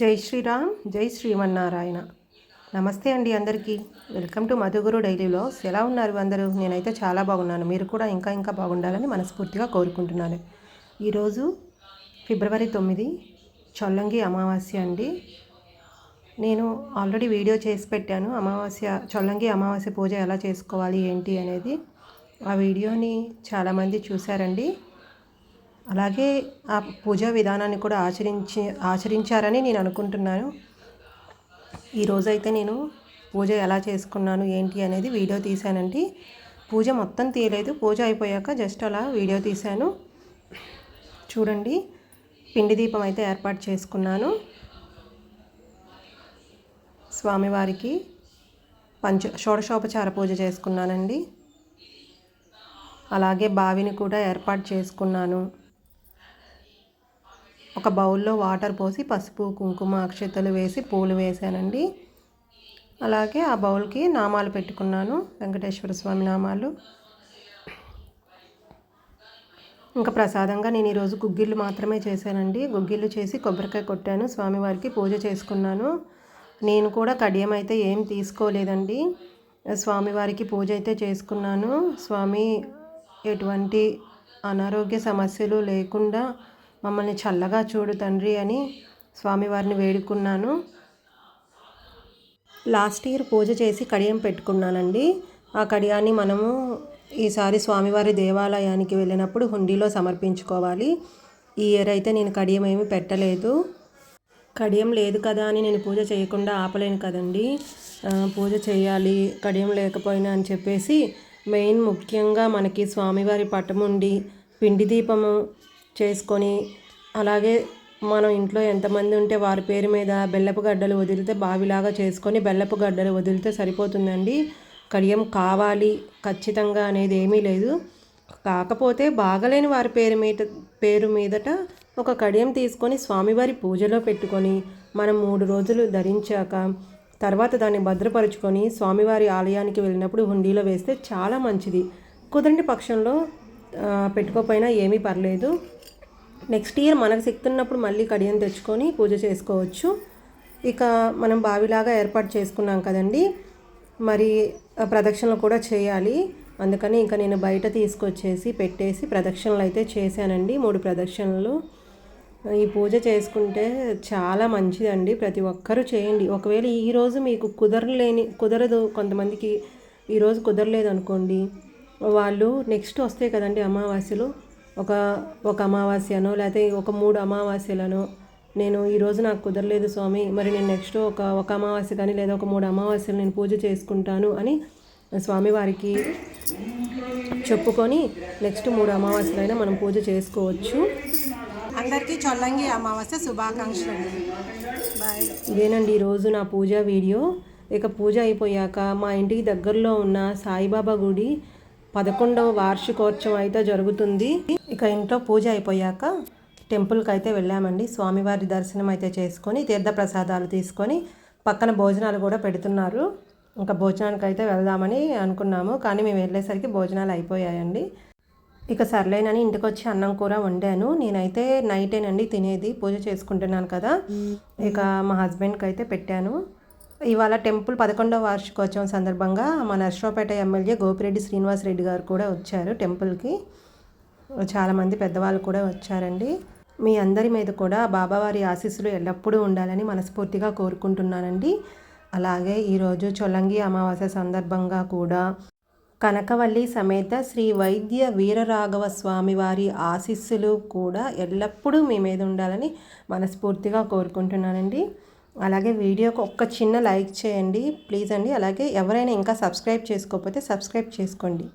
జై శ్రీరామ్ జై శ్రీమన్నారాయణ. నమస్తే అండి అందరికీ. Welcome to Madhuguru daily vlogs. ఎలా ఉన్నారు అందరూ? నేనైతే చాలా బాగున్నాను. మీరు కూడా ఇంకా ఇంకా బాగుండాలని మనస్ఫూర్తిగా కోరుకుంటున్నాను. ఈరోజు ఫిబ్రవరి తొమ్మిది చొల్లంగి అమావాస్య అండి. నేను ఆల్రెడీ వీడియో చేసి పెట్టాను. అమావాస్య చొల్లంగి అమావాస్య పూజ ఎలా చేసుకోవాలి ఏంటి అనేది. ఆ వీడియోని చాలామంది చూశారండి. అలాగే ఆ పూజా విధానాన్ని కూడా ఆచరించి ఆచరించారని నేను అనుకుంటున్నాను. ఈరోజైతే నేను పూజ ఎలా చేసుకున్నాను ఏంటి అనేది వీడియో తీశానండి. పూజ మొత్తం తీయలేదు పూజ అయిపోయాక జస్ట్ అలా వీడియో తీశాను. చూడండి పిండి దీపం అయితే ఏర్పాటు చేసుకున్నాను. స్వామివారికి పంచ షోడశోపచార పూజ చేసుకున్నానండి. అలాగే బావిని కూడా ఏర్పాటు చేసుకున్నాను. ఒక బౌల్లో వాటర్ పోసి పసుపు కుంకుమ అక్షతలు వేసి పూలు వేసానండి అలాగే ఆ బౌల్కి నామాలు పెట్టుకున్నాను. వెంకటేశ్వర స్వామి నామాలు. ఇంకా ప్రసాదంగా నేను ఈరోజు గుగ్గిళ్ళు మాత్రమే చేశానండి. గుగ్గిళ్ళు చేసి కొబ్బరికాయ కొట్టాను. స్వామివారికి పూజ చేసుకున్నాను. నేను కూడా కడియం అయితే ఏం తీసుకోలేదండి. స్వామివారికి పూజ అయితే చేసుకున్నాను. స్వామి ఎటువంటి అనారోగ్య సమస్యలు లేకుండా మమ్మల్ని చల్లగా చూడు తండ్రి అని స్వామివారిని వేడుకున్నాను. లాస్ట్ ఇయర్ పూజ చేసి కడియం పెట్టుకున్నానండి. ఆ కడియాన్ని మనము ఈసారి స్వామివారి దేవాలయానికి వెళ్ళినప్పుడు హుండీలో సమర్పించుకోవాలి. ఈ ఇయర్ అయితే నేను కడియం ఏమి పెట్టలేదు. కడియం లేదు కదా అని నేను పూజ చేయకుండా ఆపలేను కదండి. పూజ చేయాలి కడియం లేకపోయినా అని చెప్పేసి మెయిన్ ముఖ్యంగా మనకి స్వామివారి పటముండి పిండి దీపము చేసుకొని అలాగే మనం ఇంట్లో ఎంతమంది ఉంటే వారి పేరు మీద బెల్లపు గడ్డలు వదిలితే బావిలాగా చేసుకొని బెల్లపు గడ్డలు వదిలితే సరిపోతుందండి. కడియం కావాలి ఖచ్చితంగా అనేది ఏమీ లేదు. కాకపోతే బాగలేని వారి పేరు మీద పేరు మీదట ఒక కడియం తీసుకొని స్వామివారి పూజలో పెట్టుకొని మనం మూడు రోజులు ధరించాక తర్వాత దాన్ని భద్రపరుచుకొని స్వామివారి ఆలయానికి వెళ్ళినప్పుడు హుండీలో వేస్తే చాలా మంచిది. కుదరండి పక్షంలో పెట్టుకోపోయినా ఏమీ పర్లేదు. నెక్స్ట్ ఇయర్ మనకు సిక్తున్నప్పుడు ఉన్నప్పుడు మళ్ళీ కడియం తెచ్చుకొని పూజ చేసుకోవచ్చు. ఇక మనం బావిలాగా ఏర్పాటు చేసుకున్నాం కదండి. మరి ప్రదక్షిణలు కూడా చేయాలి. అందుకని ఇంకా నేను బయట తీసుకొచ్చేసి పెట్టేసి ప్రదక్షిణలు అయితే చేశానండి. మూడు ప్రదక్షిణలు. ఈ పూజ చేసుకుంటే చాలా మంచిదండి. ప్రతి ఒక్కరూ చేయండి. ఒకవేళ ఈరోజు మీకు కుదరలేని కుదరదు కొంతమందికి ఈరోజు కుదరలేదు అనుకోండి. వాళ్ళు నెక్స్ట్ వస్తాయి కదండి అమావాస్యలు. ఒక ఒక అమావాస్యనో లేకపోతే ఒక మూడు అమావాస్యలను. నేను ఈరోజు నాకు కుదరలేదు స్వామి మరి నేను నెక్స్ట్ ఒక ఒక అమావాస్య కానీ లేదా ఒక మూడు అమావాస్యలు నేను పూజ చేసుకుంటాను అని స్వామివారికి చెప్పుకొని నెక్స్ట్ మూడు అమావాస్యలైనా మనం పూజ చేసుకోవచ్చు. అందరికీ చొల్లంగి అమావాస్య శుభాకాంక్షలు. బాయ్ ఇదేనండి ఈరోజు నా పూజ వీడియో. ఇక పూజ అయిపోయాక మా ఇంటికి దగ్గరలో ఉన్న సాయిబాబా గుడి పదకొండవ వార్షికోత్సవం అయితే జరుగుతుంది. ఇక ఇంట్లో పూజ అయిపోయాక టెంపుల్కి అయితే వెళ్ళామండి. స్వామివారి దర్శనం అయితే చేసుకొని తీర్థప్రసాదాలు తీసుకొని పక్కన భోజనాలు కూడా పెడుతున్నారు. ఇంకా భోజనానికి అయితే వెళ్దామని అనుకున్నాము కానీ మేము వెళ్ళేసరికి భోజనాలు అయిపోయాయండి. ఇక సర్లేనని ఇంటికి వచ్చి అన్నం కూర వండాను. నేనైతే నైటేనండి తినేది పూజ చేసుకుంటున్నాను కదా. ఇక మా హస్బెండ్కి అయితే పెట్టాను. ఇవాళ టెంపుల్ పదకొండవ వార్షికోత్సవం సందర్భంగా మన నర్సరావుపేట ఎమ్మెల్యే గోపిరెడ్డి శ్రీనివాసరెడ్డి గారు కూడా వచ్చారు టెంపుల్కి. చాలామంది పెద్దవాళ్ళు కూడా వచ్చారండి. మీ అందరి మీద కూడా బాబావారి ఆశీస్సులు ఎల్లప్పుడూ ఉండాలని మనస్ఫూర్తిగా కోరుకుంటున్నానండి. అలాగే ఈరోజు చొలంగి అమావాస్య సందర్భంగా కూడా కనకవల్లి సమేత శ్రీ వైద్య వీరరాఘవ స్వామి వారి ఆశీస్సులు కూడా ఎల్లప్పుడూ మీ మీద ఉండాలని మనస్ఫూర్తిగా కోరుకుంటున్నానండి. అలాగే వీడియోకి ఒక్క చిన్న లైక్ చేయండి ప్లీజ్ అండి. అలాగే ఎవరైనా ఇంకా సబ్స్క్రైబ్ చేసుకోకపోతే సబ్స్క్రైబ్ చేసుకోండి.